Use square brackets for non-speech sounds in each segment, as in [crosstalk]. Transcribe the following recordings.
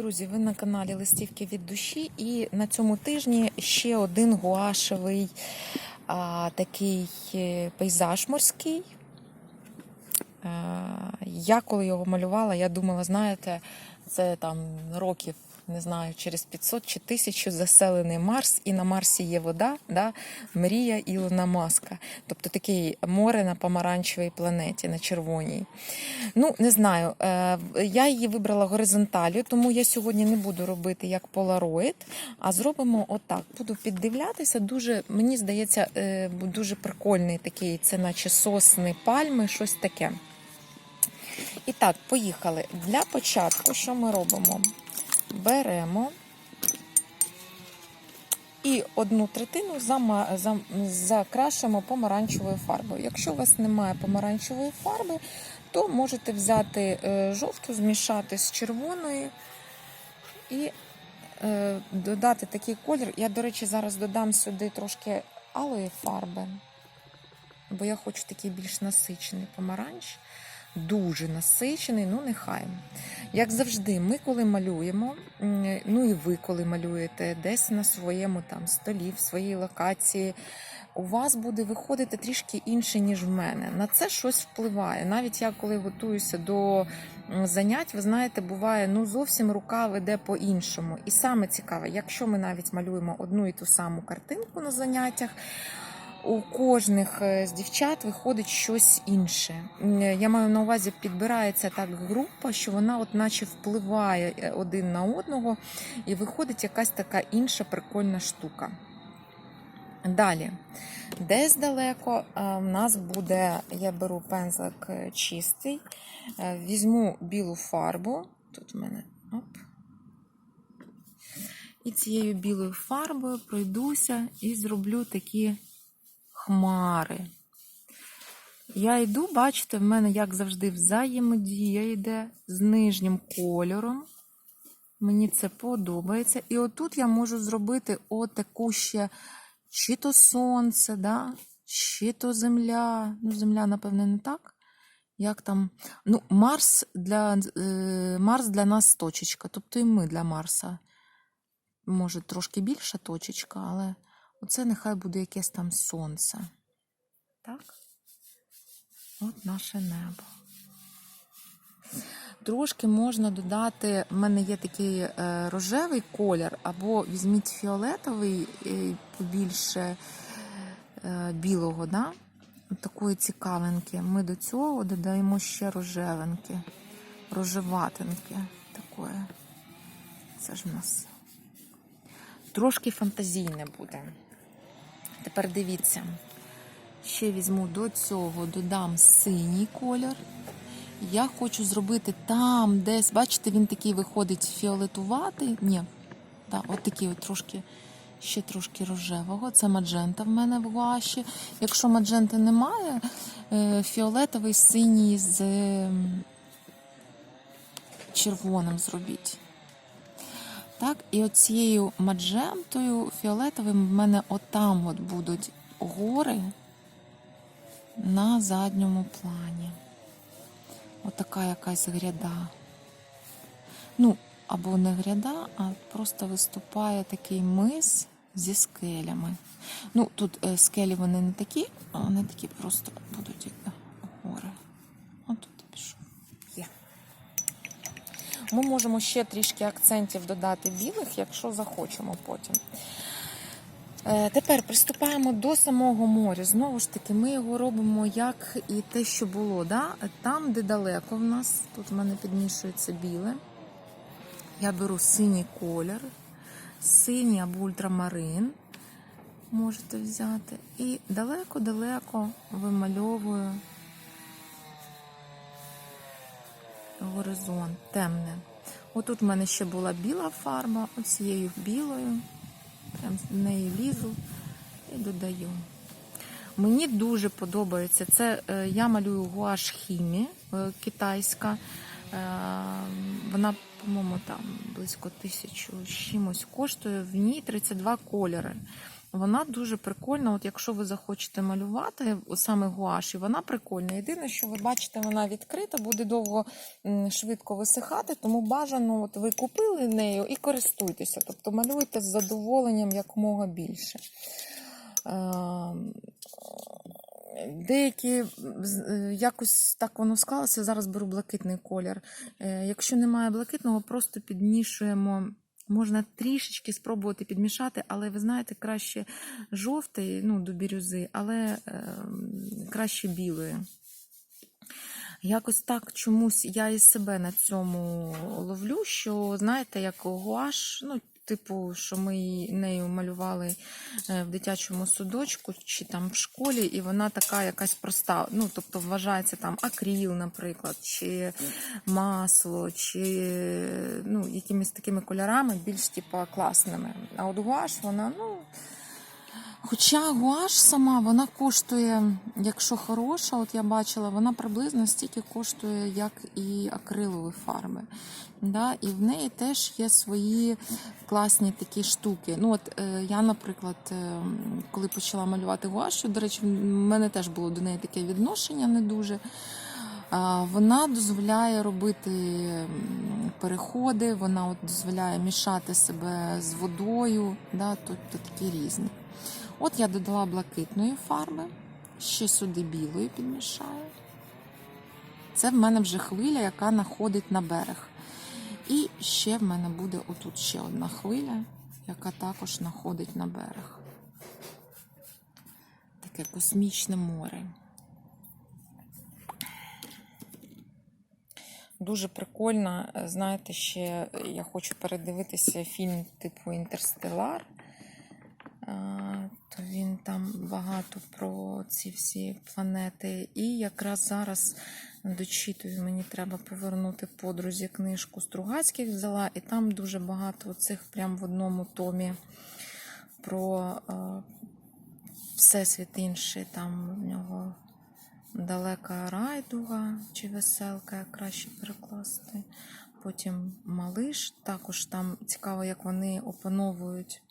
Друзі, ви на каналі Листівки від душі, і на цьому тижні ще один гуашевий а, такий е, пейзаж морський. А, я коли його малювала, я думала, знаєте, це там років, не знаю, через 500 чи 1000 заселений Марс, і на Марсі є вода, да? мрія Ілона Маска. Тобто таке море на помаранчевій планеті, на червоній. Ну, не знаю. е, Я її вибрала горизонталю, тому я сьогодні не буду робити як полароїд, а зробимо отак. Буду піддивлятися. Дуже, мені здається, е, дуже прикольний такий, це наче сосни, пальми, щось таке. І так, поїхали. Для початку, що ми робимо? Беремо і одну третину закрашимо помаранчевою фарбою. Якщо у вас немає помаранчевої фарби, то можете взяти е, жовту, змішати з червоною і е, додати такий колір. Я, до речі, зараз додам сюди трошки алої фарби, бо я хочу такий більш насичений помаранч. Дуже насичений, ну нехай. Як завжди, ми коли малюємо, ну і ви коли малюєте десь на своєму там столі, в своїй локації, у вас буде виходити трішки інше, ніж в мене. На це щось впливає. Навіть я коли готуюся до занять, ви знаєте, буває, ну зовсім рука веде по-іншому. І саме цікаве, якщо ми навіть малюємо одну і ту саму картинку на заняттях. У кожних е, з дівчат виходить щось інше. Я маю на увазі, підбирається так група, що вона, от наче впливає е, один на одного, і виходить якась така інша прикольна штука. Далі, десь далеко е, в нас буде, я беру пензлик е, чистий, е, візьму білу фарбу. Тут в мене оп. І цією білою фарбою пройдуся і зроблю такі хмари. Я йду, бачите, в мене, як завжди, взаємодія йде з нижнім кольором. Мені це подобається. І отут я можу зробити отаку ще чи то сонце, да? чи то земля. Ну, земля, напевне, не так. Як там? Ну, Марс для, е, Марс для нас точечка, тобто і ми для Марса. Може, трошки більша точечка, але оце нехай буде якесь там сонце. Так? От наше небо. Трошки можна додати, в мене є такий е, рожевий колір, або візьміть фіолетовий е, побільше е, білого, да? Такої цікавинки. Ми до цього додаємо ще рожевинки, рожеватинки. Такої. Це ж в нас трошки фантазійне буде. Тепер дивіться. Ще візьму до цього, додам синій колір. Я хочу зробити там, десь, бачите, він такий виходить фіолетуватий. Ні, так, от такий от трошки, ще трошки рожевого. Це маджента в мене в гуаші. Якщо мадженти немає, е, фіолетовий синій з ем, червоним зробіть. Так, і оцією маджентою фіолетовим в мене отам от будуть гори на задньому плані. Отака якась гряда. Ну, або не гряда, а просто виступає такий мис зі скелями. Ну, тут е, скелі вони не такі, а вони такі просто будуть як гори. От тут пішов. Є. Ми можемо ще трішки акцентів додати білих, якщо захочемо потім. Е, Тепер приступаємо до самого моря. Знову ж таки, ми його робимо як і те, що було. Да? Там, де далеко в нас, тут в мене підмішується біле. Я беру синій колір, синій або ультрамарин можете взяти. І далеко-далеко вимальовую горизонт темне. Отут в мене ще була біла фарба, оцією білою. Прям в неї лізу і додаю. Мені дуже подобається. Це е, я малюю гуаш хімі е, китайська. Е, вона, по-моєму, там близько тисячу з чимось коштує. В ній 32 кольори. Вона дуже прикольна. От якщо ви захочете малювати саме гуаш, і вона прикольна. Єдине, що ви бачите, вона відкрита, буде довго швидко висихати, тому бажано, от ви купили нею і користуйтеся. Тобто малюйте з задоволенням якомога більше. Ем, Деякі е, якось так воно склалося. Зараз беру блакитний колір. Е, Якщо немає блакитного, просто підмішуємо. Можна трішечки спробувати підмішати, але ви знаєте, краще жовтий, ну, до бірюзи, але е, краще білої. Якось так чомусь я і себе на цьому ловлю, що знаєте, як гуаш, ну, типу, що ми нею малювали е, в дитячому судочку чи там в школі, і вона така якась проста. Ну, тобто вважається там акріл, наприклад, чи масло, чи ну, якимись такими кольорами більш типу, класними. А от гуаш, вона, ну. Хоча гуаш сама вона коштує, якщо хороша, от я бачила, вона приблизно стільки коштує, як і акрилові фарби. Да? І в неї теж є свої класні такі штуки. Ну, от е, я, наприклад, е, коли почала малювати гуаш, до речі, в мене теж було до неї таке відношення не дуже. Вона дозволяє робити переходи, вона от дозволяє мішати себе з водою, да, тобто такі різні. От я додала блакитної фарби, ще сюди білої підмішаю. Це в мене вже хвиля, яка находить на берег. І ще в мене буде отут ще одна хвиля, яка також находить на берег. Таке космічне море. Дуже прикольно. Знаєте, ще я хочу передивитися фільм типу Інтерстелар. То він там багато про ці всі планети. І якраз зараз дочитую, мені треба повернути подрузі книжку Стругацьких взяла, і там дуже багато цих прям в одному томі про всесвіт інший. Там в нього далека райдуга чи веселка, як краще перекласти. Потім малиш. Також там цікаво, як вони опановують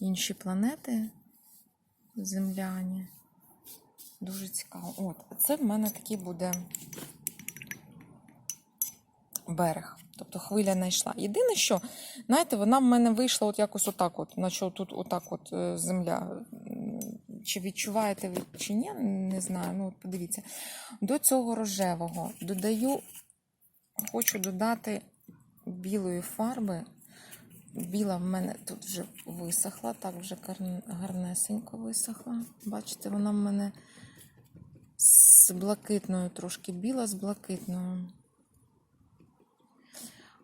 інші планети земляні. Дуже цікаво. От, це в мене такий буде берег. Тобто хвиля не йшла. Єдине, що, знаєте, вона в мене вийшла от якось отак, от, наче тут отак от е, земля. Чи відчуваєте ви, чи ні, не знаю. Ну, от подивіться. До цього рожевого додаю, хочу додати білої фарби. Біла в мене тут вже висохла, так вже гарнесенько висохла. Бачите, вона в мене з блакитною трошки біла з блакитною.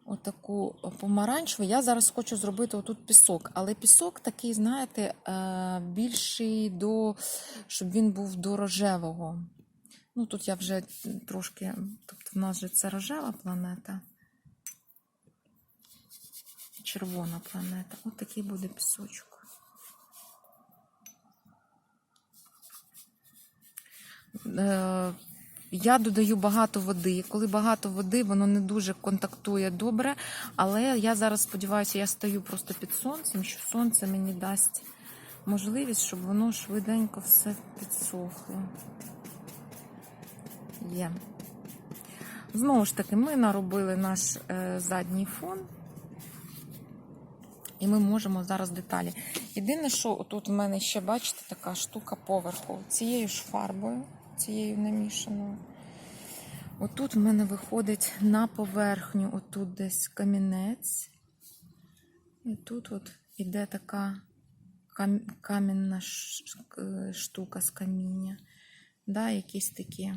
Отаку помаранчеву. Я зараз хочу зробити отут пісок, але пісок такий, знаєте, е, більший до, щоб він був до рожевого. Ну, тут я вже трошки, тобто в нас же це рожева планета. Червона планета. От такий буде пісочок. Е, Я додаю багато води. Коли багато води, воно не дуже контактує добре. Але я зараз сподіваюся, я стою просто під сонцем, що сонце мені дасть можливість, щоб воно швиденько все підсохло. Є. Знову ж таки, ми наробили наш е, задній фон. І ми можемо зараз деталі. Єдине, що тут в мене ще, бачите, така штука поверху. Цією ж фарбою, цією намішаною. Отут в мене виходить на поверхню, отут десь камінець. І тут от іде така кам- камінна штука з каміння. Да, якісь такі.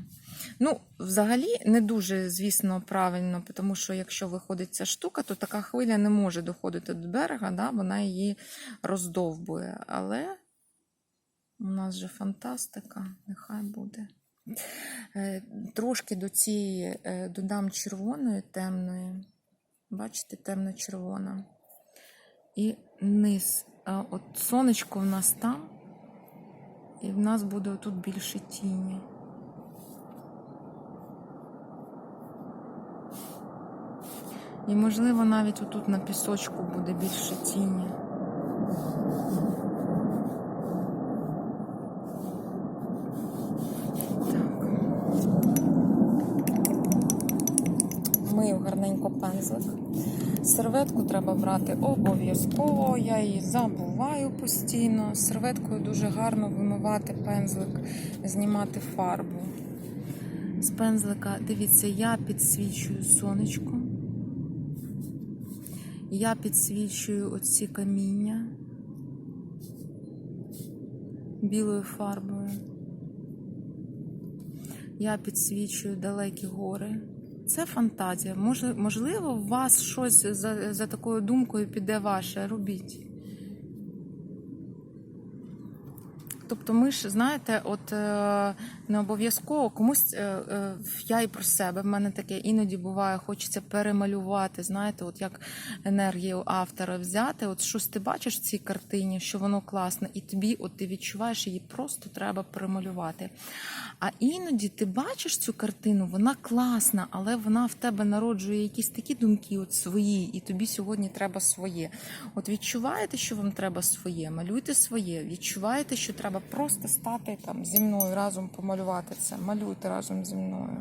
Ну, взагалі, не дуже, звісно, правильно, тому що якщо виходить ця штука, то така хвиля не може доходити до берега, да, вона її роздовбує. Але у нас же фантастика, нехай буде. Е, Трошки до цієї е, додам червоної, темної. Бачите, темно-червона. І низ. От сонечко в нас там. І в нас буде тут більше тіні. І, можливо, навіть отут на пісочку буде більше тіні. Так. Мию гарненько пензлик. Серветку треба брати обов'язково, я її забуваю постійно. Серветкою дуже гарно вимивати пензлик, знімати фарбу. З пензлика, дивіться, я підсвічую сонечко. Я підсвічую оці каміння білою фарбою. Я підсвічую далекі гори. Це фантазія. Може, можливо, у вас щось за, за такою думкою піде ваше. Робіть. Тобто, ми ж знаєте, от е, не обов'язково комусь е, е, я і про себе. В мене таке іноді буває, хочеться перемалювати. Знаєте, от як енергію автора взяти. От щось ти бачиш в цій картині, що воно класне, і тобі, от ти відчуваєш її, просто треба перемалювати. А іноді ти бачиш цю картину, вона класна, але вона в тебе народжує якісь такі думки, от свої, і тобі сьогодні треба своє. От відчуваєте, що вам треба своє, малюйте своє. Відчуваєте, що треба просто стати там зі мною разом помалювати це. Малюйте разом зі мною.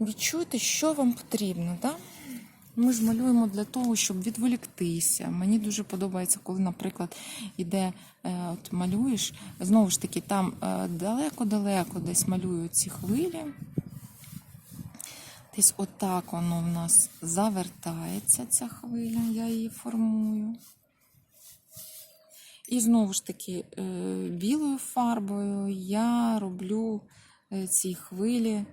Відчуйте, що вам потрібно. Да? Ми ж малюємо для того, щоб відволіктися. Мені дуже подобається, коли, наприклад, іде, е, от малюєш, знову ж таки, там е, далеко-далеко десь малюю ці хвилі. Десь отак воно в нас завертається, ця хвиля, я її формую. І знову ж таки, е, білою фарбою я роблю е, ці хвилі е,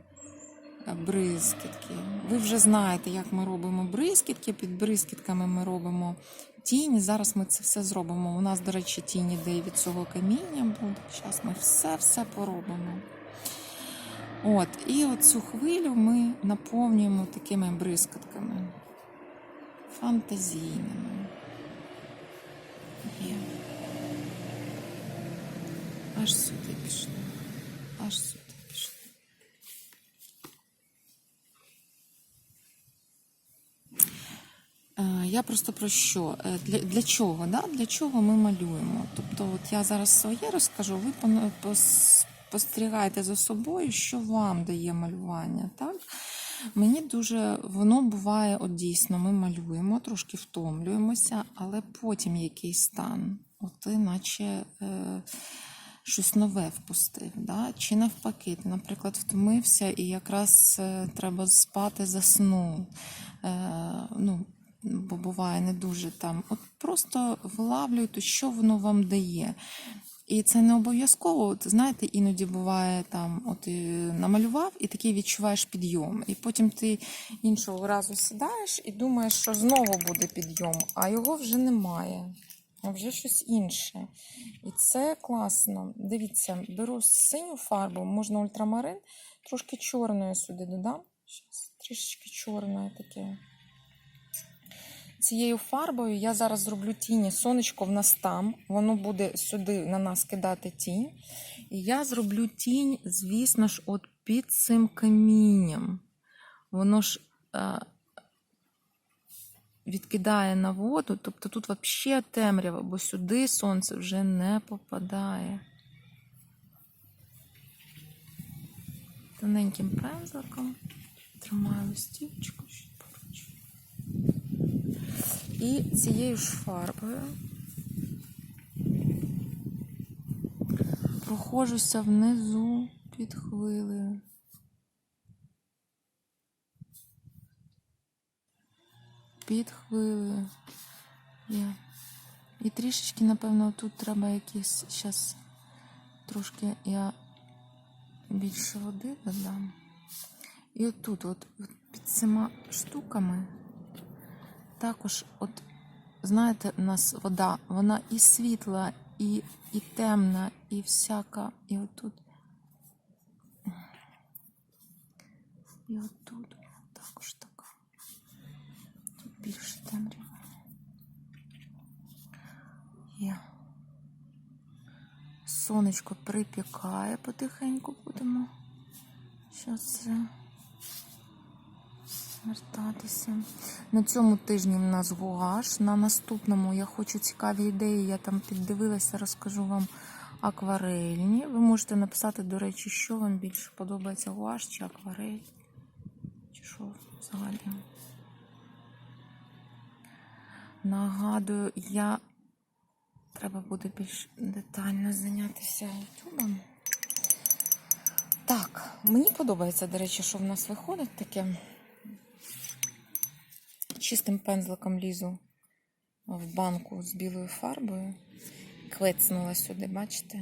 бризкітки. Ви вже знаєте, як ми робимо бризкітки. Під бризкітками ми робимо тінь. Зараз ми це все зробимо. У нас, до речі, тінь іде від цього каміння буде. Зараз ми все-все поробимо. От, і оцю хвилю ми наповнюємо такими бризкітками. Фантазійними. Є. Аж сюди пішли. Аж сюди пішли. Е, Я просто про що? Е, Для, для чого? Да? Для чого ми малюємо? Тобто, от я зараз своє розкажу, ви спостерігайте за собою, що вам дає малювання. Так? Мені дуже воно буває, от дійсно, ми малюємо, трошки втомлюємося, але потім який стан? От наче е, щось нове впустив. Да? Чи навпаки, ти, наприклад, втомився і якраз е, треба спати, заснув. Е, ну, бо буває не дуже там. От просто влавлюйте, що воно вам дає. І це не обов'язково. От, знаєте, іноді буває там, от намалював, і такий відчуваєш підйом. І потім ти іншого разу сідаєш і думаєш, що знову буде підйом, а його вже немає. А вже щось інше. І це класно. Дивіться, беру синю фарбу, можна ультрамарин, трошки чорної сюди додам. Щас, трішечки чорної таке. Цією фарбою я зараз зроблю тіні. Сонечко в нас там, воно буде сюди на нас кидати тінь. І я зроблю тінь, звісно ж, от під цим камінням. Воно ж е, відкидає на воду, тобто тут взагалі темрява, бо сюди сонце вже не попадає. Тоненьким пензликом тримаю листівочку поруч. І цією ж фарбою проходжуся внизу під хвилею. Під хвилею. Є. І трішечки, напевно, тут треба якісь зараз трошки я більше води додам. І отут, от, от під цими штуками, також, от, знаєте, у нас вода, вона і світла, і, і темна, і всяка. І отут. І отут також така. Тут більше темрява. Є. Сонечко припікає потихеньку будемо. Зараз вертатися. На цьому тижні в нас гуаш. На наступному я хочу цікаві ідеї. Я там піддивилася, розкажу вам акварельні. Ви можете написати, до речі, що вам більше подобається гуаш чи акварель. Чи що взагалі. Нагадую, я треба буде більш детально зайнятися ютубом. Так, мені подобається, до речі, що в нас виходить таке. Чистим пензликом лізу в банку з білою фарбою. Клецнула сюди, бачите?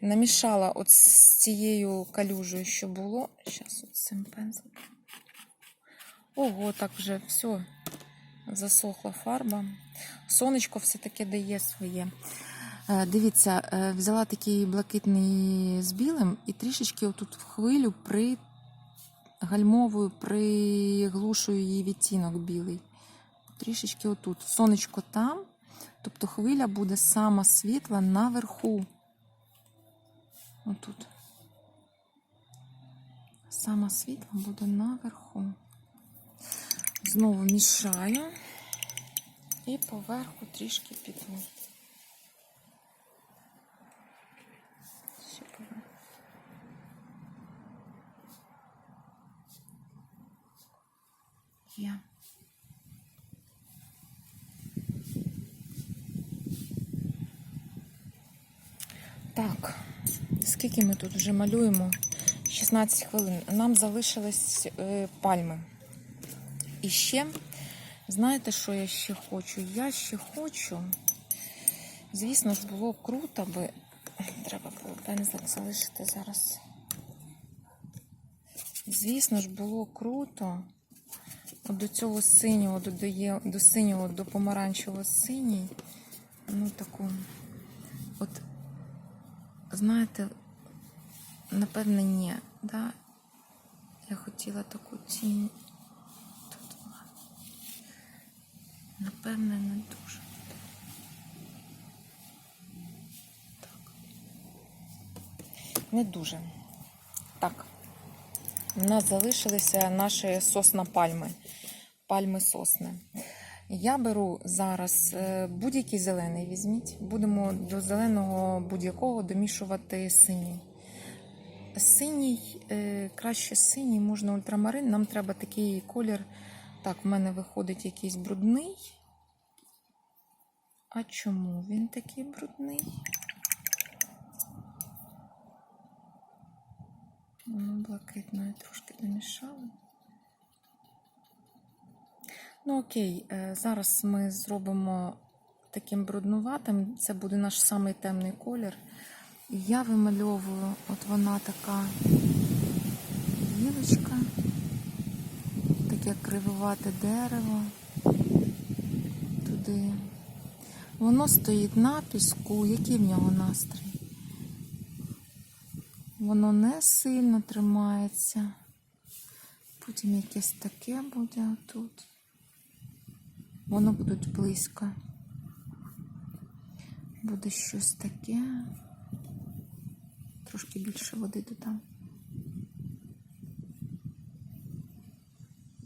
Намішала от з цією калюжею, що було. Зараз цим пензликом. Ого, так вже все. Засохла фарба. Сонечко все-таки дає своє. Е, Дивіться, е, взяла такий блакитний з білим і трішечки отут в хвилю при гальмовую, приглушую її відтінок білий. Трішечки отут. Сонечко там, тобто хвиля буде сама світла наверху. Отут. Сама світла буде наверху. Знову мішаю і поверху трішки піду. Є. Так, скільки ми тут вже малюємо? 16 хвилин. Нам залишились е, пальми. І ще, знаєте, що я ще хочу? Я ще хочу. Звісно ж, було круто, би. Треба було пензлик залишити зараз. Звісно ж, було круто. От до цього синього додає, до синього, до помаранчевого синій. Ну, таку. От, знаєте, напевне, ні. Да? Я хотіла таку тінь. Тут була. Напевне, не дуже. Так. Не дуже. Так. У нас залишилися наші сосна пальми. Пальми сосни. Я беру зараз е, будь-який зелений візьміть. Будемо до зеленого будь-якого домішувати синій. Синій, е, краще синій, можна ультрамарин. Нам треба такий колір. Так, в мене виходить якийсь брудний. А чому він такий брудний? Ну, блакитною трошки домішала. Ну, окей, е, зараз ми зробимо таким бруднуватим. Це буде наш самий темний колір. Я вимальовую, от вона така гілочка, таке кривувате дерево туди. Воно стоїть на піску. Який в нього настрій? Воно не сильно тримається. Потім якесь таке буде тут. Воно будуть близько. Буде щось таке. Трошки більше води додам.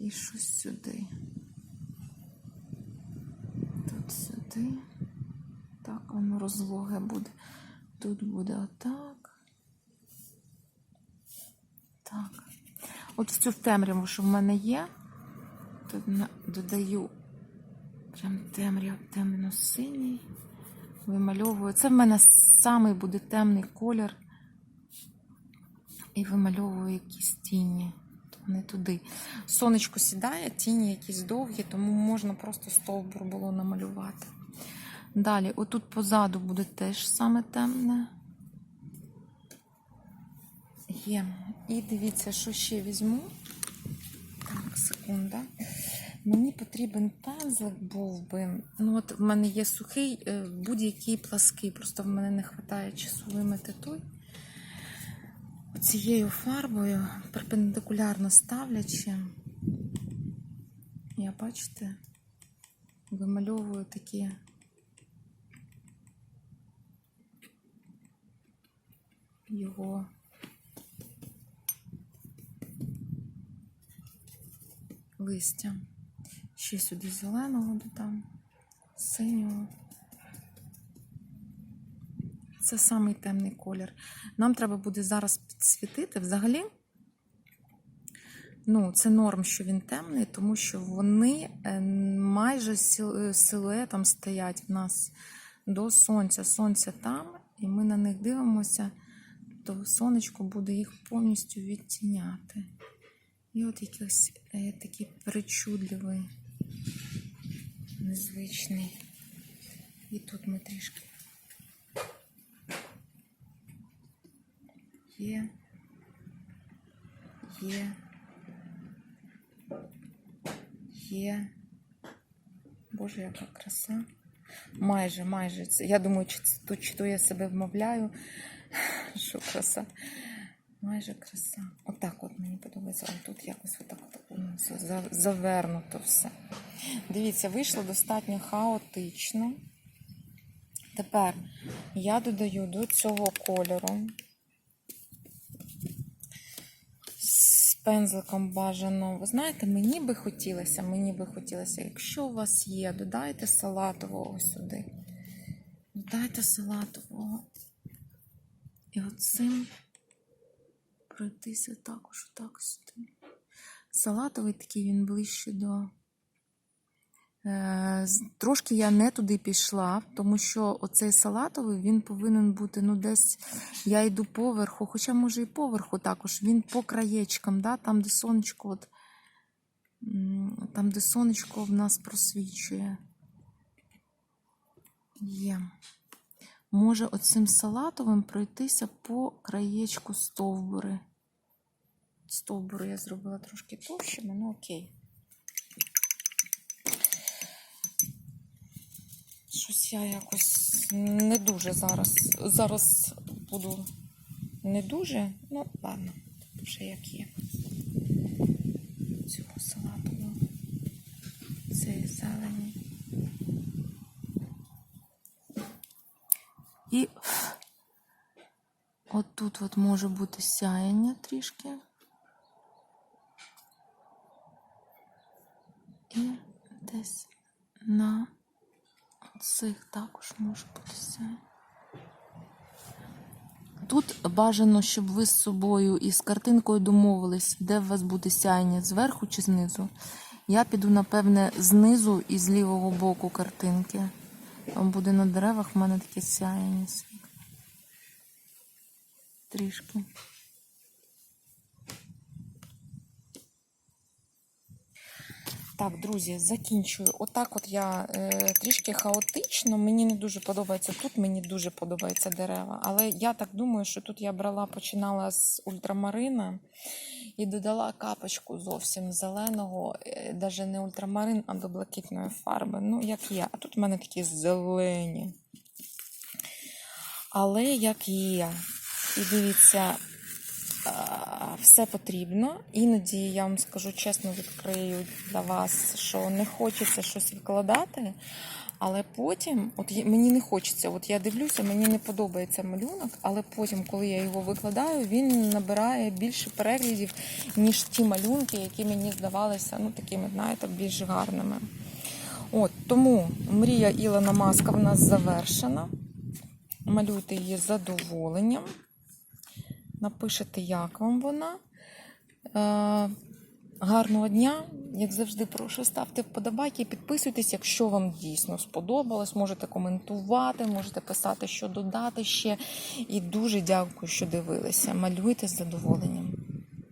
І щось сюди. Тут сюди. Так, воно розлоге буде. Тут буде отак. Так. От в цю темряву, що в мене є, тут додаю прям темряв, темно-синій. Вимальовую. Це в мене самий буде темний колір. І вимальовую якісь тіні. Не туди. Сонечко сідає, тіні якісь довгі, тому можна просто стовбур було намалювати. Далі, отут позаду буде теж саме темне. Є. І дивіться, що ще візьму. Так, секунда. Мені потрібен пензлик був би. Ну, от в мене є сухий, е, будь-який плаский. Просто в мене не вистачає часу вимити той. Цією фарбою, перпендикулярно ставлячи, я бачите, вимальовую такі його листя. Ще сюди зеленого додам, синього. Це самий темний колір. Нам треба буде зараз підсвітити. Взагалі, Ну, це норм, що він темний, тому що вони е, майже е, силуетом стоять в нас до сонця. Сонце там, і ми на них дивимося, то сонечко буде їх повністю відтіняти. І от якийсь е, такий причудливий, незвичний. І тут ми трішки є, є, є. Боже, яка краса. Майже, майже. Я думаю, чи то, чи то я себе вмовляю, [laughs] що краса. Майже краса. Отак от мені подобається. А тут якось отак от, ну, за- за- завернуто все. Дивіться, вийшло достатньо хаотично. Тепер я додаю до цього кольору з пензликом бажано. Ви знаєте, мені би хотілося, мені би хотілося, якщо у вас є, додайте салатового сюди. Додайте салатового. І оцим пройтися також отак сюди. Салатовий такий він ближче до. Е, Трошки я не туди пішла, тому що оцей салатовий він повинен бути ну десь я йду поверху, хоча може і поверху також. Він по краєчкам, да, там, де сонечко, от, там, де сонечко в нас просвічує. Є. Може оцим салатовим пройтися по краєчку стовбури. Стовбури я зробила трошки товщими, ну окей. Щось я якось не дуже зараз. Зараз буду не дуже. Ну, ладно, вже як є. Цього салату. Цієї зелені. І отут от може бути сяєння трішки. І десь на цих також може бути сяєння. Тут бажано, щоб ви з собою і з картинкою домовились, де у вас буде сяєння, зверху чи знизу. Я піду, напевне, знизу і з лівого боку картинки. Там буде на деревах в мене таке сяєння. Трішки. Так, друзі, закінчую. Отак от я е, трішки хаотично. Мені не дуже подобається тут, мені дуже подобаються дерева. Але я так думаю, що тут я брала, починала з ультрамарина і додала капочку зовсім зеленого, навіть не ультрамарин, а до блакитної фарби. Ну, як є. А тут в мене такі зелені. Але як є. І дивіться, все потрібно. Іноді я вам скажу чесно, відкрию для вас, що не хочеться щось відкладати. Але потім, от мені не хочеться, от я дивлюся, мені не подобається малюнок, але потім, коли я його викладаю, він набирає більше переглядів, ніж ті малюнки, які мені здавалися ну, такими, знаєте, більш гарними. От, тому мрія Ілона Маска в нас завершена. Малюйте її задоволенням. Напишете, як вам вона. Е, гарного дня. Як завжди, прошу ставте вподобайки, і підписуйтесь, якщо вам дійсно сподобалось. Можете коментувати, можете писати, що додати ще. І дуже дякую, що дивилися. Малюйте з задоволенням.